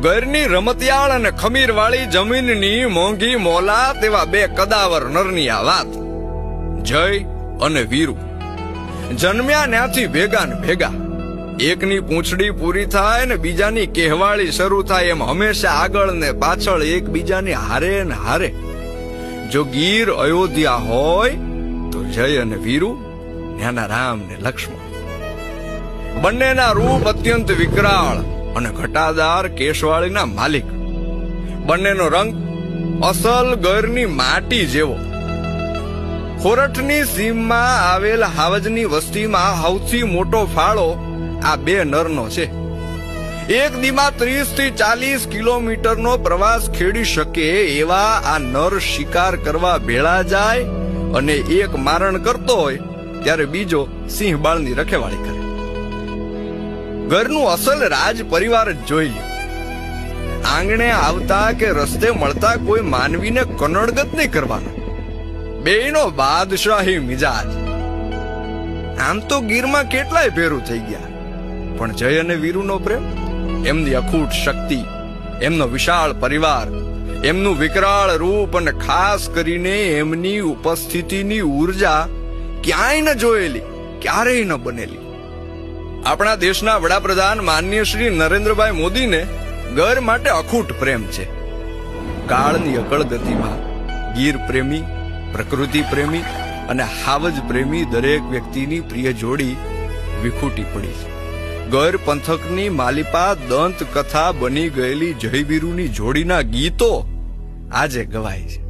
ઘરની રમતિયાળ અને ખમીરવાળી જમીનની મોંઘી મોલા તેવા બે કદાવર નરની આ વાત. જય અને વીરુ. જન્મ્યા ત્યાંથી ભેગા ને ભેગા. એકની પૂંછડી પૂરી થાય ને બીજાની કહેવાળી શરૂ થાય એમ હંમેશા આગળ ને પાછળ એકબીજાની હારે ને હારે. જો ગીર અયોધ્યા હોય, તો જય અને વીરુ નાના રામ ને લક્ષ્મણ. બંનેના રૂપ અત્યંત વિકરાળ. અને ઘટાદાર કેશવાળીના માલિક. બંનેનો રંગ અસલ ગરની માટી જેવો. ખોરઠની સીમમાં આવેલ હાવજની વસ્તીમાં સૌથી મોટો ફાળો આ બે નરનો છે. એક દીમાં ત્રીસથી ચાલીસ કિલોમીટરનો પ્રવાસ ખેડી શકે એવા આ નર શિકાર કરવા ભેળા જાય અને એક મારણ કરતો હોય, ત્યારે બીજો સિંહ બાળની રખેવાળી કરે. ઘરનું અસલ રાજ પરિવાર જ જોઈ લ્યો. આંગણે આવતા કે રસ્તે મળતા કોઈ માનવીને કનડગત નહીં કરવાનો. બેયનો બાદશાહી મિજાજ. આમ તો ગીરમાં કેટલાય ભેરું થઈ ગયા. પણ જય અને વીરુનો પ્રેમ? એમની અખૂટ શક્તિ, એમનો વિશાળ પરિવાર, એમનું વિકરાળ રૂપ અને ખાસ કરીને એમની ઉપસ્થિતિની ઊર્જા ક્યાંય ન જોયેલી, ક્યારેય ન બનેલી. આપણા દેશના વડાપ્રધાન માનનીય શ્રી નરેન્દ્રભાઈ મોદીને ગર માટે અખૂટ પ્રેમ છે. કાળની અકળ ગતિમાં ગીર પ્રેમી, પ્રકૃતિ પ્રેમી અને હાવજ પ્રેમી દરેક વ્યક્તિની પ્રિય જોડી વિખૂટી પડી છે. ગર પંથકની માલિપા દંત કથા બની ગયેલી જયવીરુની જોડીના ગીતો આજે ગવાય છે.